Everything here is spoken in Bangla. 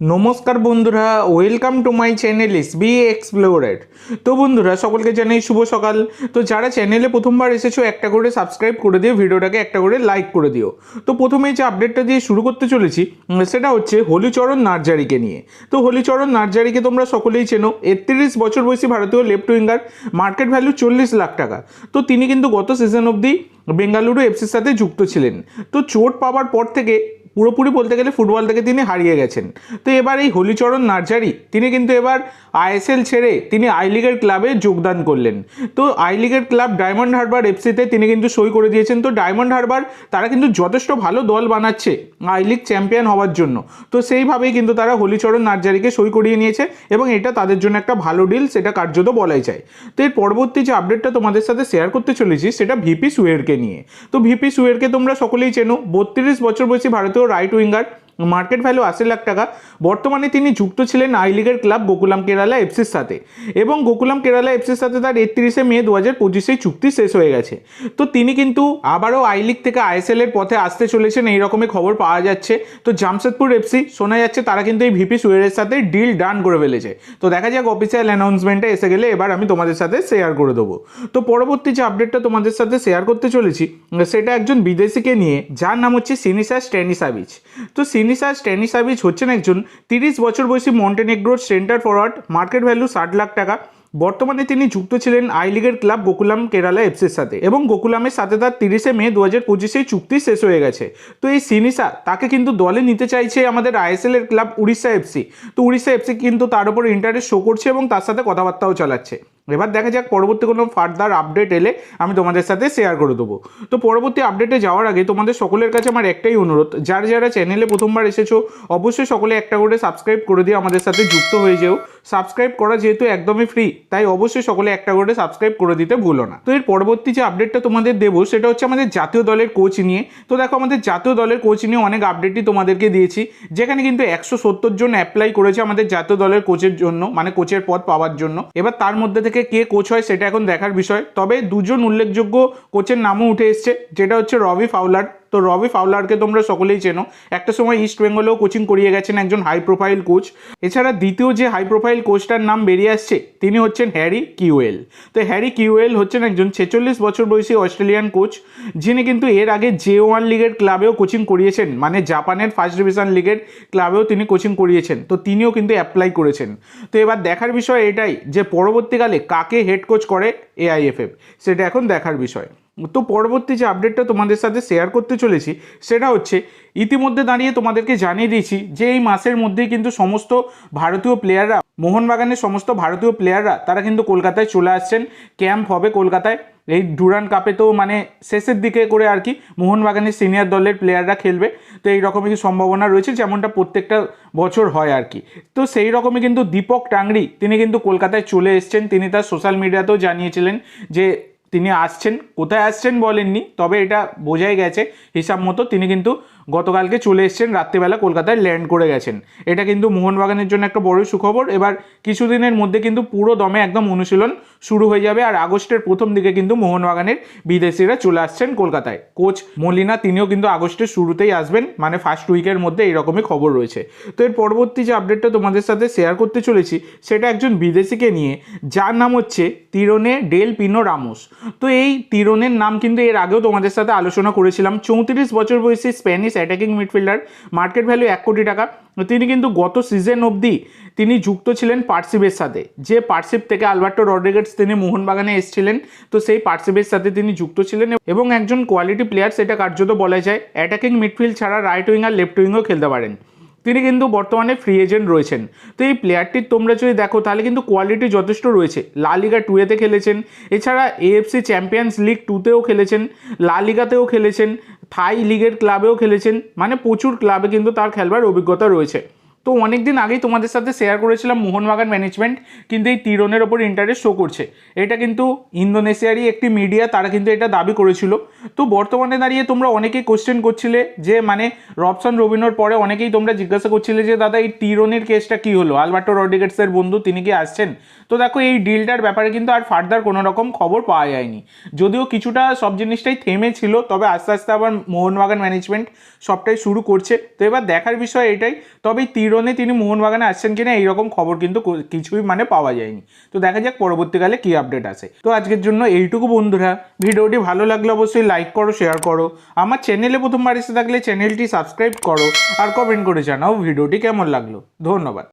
নমস্কার বন্ধুরা welcome to my channel S B এক্সপ্লোরের তো বন্ধুরা, সকলকে জানাই শুভ সকাল। তো যারা চ্যানেলে প্রথমবার এসেছ, একটা করে সাবস্ক্রাইব করে দিও, ভিডিওটাকে একটা করে লাইক করে দিও। তো প্রথমেই যে আপডেটটা দিয়ে শুরু করতে চলেছি সেটা হচ্ছে হলিচরণ নার্জারিকে নিয়ে। তো হলিচরণ নার্জারিকে তোমরা সকলেই চেনো। একত্রিশ বছর বয়সী ভারতীয় লেফট উইঙ্গার মার্কেট ভ্যালু চল্লিশ লাখ টাকা। তো তিনি কিন্তু গত সিজন অবধি বেঙ্গালুরু এফসির সাথে যুক্ত ছিলেন। তো চোট পাওয়ার পর থেকে পুরোপুরি বলতে গেলে ফুটবল থেকে তিনি হারিয়ে গেছেন। তো এবার এই হলিচরণ নার্জারি, তিনি কিন্তু এবার আইএসএল ছেড়ে তিনি আই লিগের ক্লাবে যোগদান করলেন। তো আই লিগের ক্লাব ডায়মন্ড হারবার এফসিতে তিনি কিন্তু সই করে দিয়েছেন। তো ডায়মন্ড হারবার, তারা কিন্তু যথেষ্ট ভালো দল বানাচ্ছে আই লিগ চ্যাম্পিয়ন হওয়ার জন্য। তো সেইভাবেই কিন্তু তারা হলিচরণ নার্জারিকে সই করিয়ে নিয়েছে এবং এটা তাদের জন্য একটা ভালো ডিল, সেটা কার্যত বলাই যায়। তো এর পরবর্তী যে আপডেটটা তোমাদের সাথে শেয়ার করতে চলেছি, সেটা ভিপি সুয়েরকে নিয়ে। তো ভিপি সুয়েরকে তোমরা সকলেই চেনো, বত্রিশ বছর বয়সী ভারতীয় রাইট উইঙ্গার মার্কেট ভ্যালু আশি লাখ টাকা। বর্তমানে তিনি যুক্ত ছিলেন আই লিগের ক্লাব গোকুলাম কেরালা এফসির সাথে এবং গোকুলাম কেরালা এফসির সাথে তার একত্রিশে মে দু হাজার পঁচিশে চুক্তি শেষ হয়ে গেছে। তো তিনি কিন্তু আবারও আই লিগ থেকে আইএসএল এর পথে আসতে চলেছেন এই রকমের খবর পাওয়া যাচ্ছে। তো জামশেদপুর এফসি শোনা যাচ্ছে তারা কিন্তু এই ভিপি সুয়েরের সাথে ডিল ডান করে ফেলেছে। তো দেখা যাক অফিসিয়াল অ্যানাউন্সমেন্টে এসে গেলে এবার আমি তোমাদের সাথে শেয়ার করে দেবো। তো পরবর্তী যে আপডেটটা তোমাদের সাথে শেয়ার করতে চলেছি, সেটা একজন বিদেশিকে নিয়ে, যার নাম হচ্ছে সিনিসা স্ট্যানিসাভিচ। তো সিনিসা স্ট্যানিসাভিচ হচ্ছেন একজন তিরিশ বছর বয়সী মন্টেনেগ্রোর সেন্টার ফরওয়ার্ড মার্কেট ভ্যালু ষাট লাখ টাকা। বর্তমানে তিনি যুক্ত ছিলেন আই লিগের ক্লাব গোকুলাম, কেরালা এফসির সাথে এবং গোকুলামের সাথে তার তিরিশে মে দু হাজার পঁচিশেই চুক্তি শেষ হয়ে গেছে। তো এই সিনিসা তাকে কিন্তু দলে নিতে চাইছে আমাদের আইএসএল এর ক্লাব উড়িষ্যা এফসি। তো উড়িষ্যা এফসি কিন্তু তার উপর ইন্টারেস্ট শো করছে এবং তার সাথে কথাবার্তাও চালাচ্ছে। এবার দেখা যাক পরবর্তী কোনো ফার্দার আপডেট এলে আমি তোমাদের সাথে শেয়ার করে দেবো। তো পরবর্তী আপডেটে যাওয়ার আগে তোমাদের সকলের কাছে আমার একটাই অনুরোধ, যারা যারা চ্যানেলে প্রথমবার এসেছ, অবশ্যই সকলে একটা করে সাবস্ক্রাইব করে দিয়ে আমাদের সাথে যুক্ত হয়ে যেও। সাবস্ক্রাইব করা যেহেতু একদমই ফ্রি তাই অবশ্যই সকলে একটা করে সাবস্ক্রাইব করে দিতে ভুলো না। তো এর পরবর্তী যে আপডেটটা তোমাদের দেবো, সেটা হচ্ছে আমাদের জাতীয় দলের কোচ নিয়ে। তো দেখো আমাদের জাতীয় দলের কোচ নিয়ে অনেক আপডেটই তোমাদেরকে দিয়েছি, যেখানে কিন্তু একশো সত্তর জন অ্যাপ্লাই করেছে আমাদের জাতীয় দলের কোচের জন্য মানে কোচের পদ পাওয়ার জন্য। এবার তার মধ্যে থেকে কে কোচ হয় সেটা এখন দেখার বিষয়। তবে দুজন উল্লেখযোগ্য কোচের নামও উঠে এসছে, যেটা হচ্ছে রবি ফাউলার। তো রবি ফাউলারকে তোমরা সকলেই চেনো। একটা সময় ইস্ট বেঙ্গলেও কোচিং করিয়ে গেছেন একজন হাই প্রোফাইল কোচ এছাড়া দ্বিতীয় যে হাই প্রোফাইল কোচটার নাম বেরিয়ে আসছে, তিনি হচ্ছেন হ্যারি কিউএল তো হ্যারি কিউএল হচ্ছেন একজন ছেচল্লিশ বছর বয়সী অস্ট্রেলিয়ান কোচ যিনি কিন্তু এর আগে জে ওয়ান লিগের ক্লাবেও কোচিং করিয়েছেন মানে জাপানের ফার্স্ট ডিভিশন লিগের ক্লাবেও তিনি কোচিং করিয়েছেন, তো তিনিও কিন্তু অ্যাপ্লাই করেছেন। তো এবার দেখার বিষয় এটাই যে পরবর্তীকালে কাকে হেড কোচ করে এআইএফএফ সেটা এখন দেখার বিষয়। তো পরবর্তী যে আপডেটটা তোমাদের সাথে শেয়ার করতে চলেছি, সেটা হচ্ছে ইতিমধ্যে দাঁড়িয়ে তোমাদেরকে জানিয়ে দিয়েছি যে এই মাসের মধ্যেই কিন্তু সমস্ত ভারতীয় প্লেয়াররা মোহনবাগানের সমস্ত ভারতীয় প্লেয়াররা তারা কিন্তু কলকাতায় চলে আসছেন। ক্যাম্প হবে কলকাতায়। এই ডুরান কাপে তো মানে শেষের দিকে করে আর কি মোহনবাগানের সিনিয়র দলের প্লেয়াররা খেলবে। তো এই রকমই সম্ভাবনা রয়েছে যেমনটা প্রত্যেকটা বছর হয় আর কি। তো সেই রকমই কিন্তু দীপক টাংরি তিনি কিন্তু কলকাতায় চলে এসছেন। তিনি তার সোশ্যাল মিডিয়াতেও জানিয়েছিলেন যে তিনি আসছেন কোথায় আসছেন বলেননি তবে এটা বোঝাই গেছে হিসাব মতো তিনি কিন্তু গতকালকে চলে এসছেন, রাত্রিবেলা কলকাতায় ল্যান্ড করে গেছেন। এটা কিন্তু মোহনবাগানের জন্য একটা বড় সুখবর। এবার কিছুদিনের মধ্যে কিন্তু পুরো দমে একদম অনুশীলন শুরু হয়ে যাবে আর আগস্টের প্রথম দিকে কিন্তু মোহনবাগানের বিদেশিরা চলে আসছেন কলকাতায়। কোচ মলিনা, তিনিও কিন্তু আগস্টের শুরুতেই আসবেন। মানে ফার্স্ট উইকের মধ্যে এইরকমই খবর রয়েছে। তো এর পরবর্তী যে আপডেটটা তোমাদের সাথে শেয়ার করতে চলেছি, সেটা একজন বিদেশিকে নিয়ে। যার নাম হচ্ছে তিরনে ডেল পিনো রামোস। তো এই তিরনের নাম কিন্তু এর আগেও তোমাদের সাথে আলোচনা করেছিলাম। চৌত্রিশ বছর বয়সী Spanish attacking midfielder market value এক কোটি টাকা। তিনি কিন্তু গত সিজন অবধি তিনি যুক্ত ছিলেন পার্সিবের সাথে। যে পার্সিব থেকে আলবার্টো রড্রিগেটস তিনি মোহনবাগানে এসেছিলেন, তো সেই পার্সিবের সাথে তিনি যুক্ত ছিলেন এবং একজন কোয়ালিটি প্লেয়ার সেটা কার্যত বলা যায়। অ্যাটাকিং মিডফিল্ড ছাড়া রাইট উইং আর লেফট উইংও খেলতে পারেন। তিনি কিন্তু বর্তমানে ফ্রি এজেন্ট রয়েছেন। তো এই প্লেয়ারটির তোমরা যদি দেখো, তাহলে কিন্তু কোয়ালিটি যথেষ্ট রয়েছে। লা লিগা টুয়েতে খেলেছেন। এছাড়া এএফসি চ্যাম্পিয়ন্স লিগ টুতেও খেলেছেন। লা লিগাতেও খেলেছেন। থাই লিগের ক্লাবেও খেলেছেন। মানে প্রচুর ক্লাবে কিন্তু তার খেলবার অভিজ্ঞতা রয়েছে। তো অনেক দিন আগেই তোমাদের সাথে শেয়ার করেছিলাম মোহনবাগান ম্যানেজমেন্ট কিন্তু এই তীরনের ওপর ইন্টারেস্ট শো করছে। এটা কিন্তু ইন্দোনেশিয়ারই একটি মিডিয়া তারা কিন্তু এটা দাবি করেছিল। তো বর্তমানে দাঁড়িয়ে তোমরা অনেকেই কোশ্চেন করছিলে যে মানে রবসন রবিনোর পরে অনেকেই তোমরা জিজ্ঞাসা করছিলে যে, দাদা, এই তীরনের কেসটা কি হলো? আলবার্টো রড্রিগেটসের বন্ধু, তিনি কি আসছেন? তো দেখো, এই ডিলটার ব্যাপারে কিন্তু আর ফার্দার কোনো রকম খবর পাওয়া যায়নি। যদিও কিছুটা সব জিনিসটাই থেমে ছিল তবে আস্তে আস্তে আবার মোহনবাগান ম্যানেজমেন্ট সবটাই শুরু করছে। তো এবার দেখার বিষয় এটাই, তবে এই তীর তিনি মোহনবাগানে আসছেন কিনা এইরকম খবর কিন্তু কিছুই মানে পাওয়া যায়নি। তো দেখা যাক পরবর্তীকালে কি আপডেট আসে। তো আজকের জন্য এইটুকু বন্ধুরা। ভিডিওটি ভালো লাগলে অবশ্যই লাইক করো শেয়ার করো। আমার চ্যানেলে প্রথমবার এসে থাকলে চ্যানেলটি সাবস্ক্রাইব করো। আর কমেন্ট করে জানাও ভিডিওটি কেমন লাগল। ধন্যবাদ।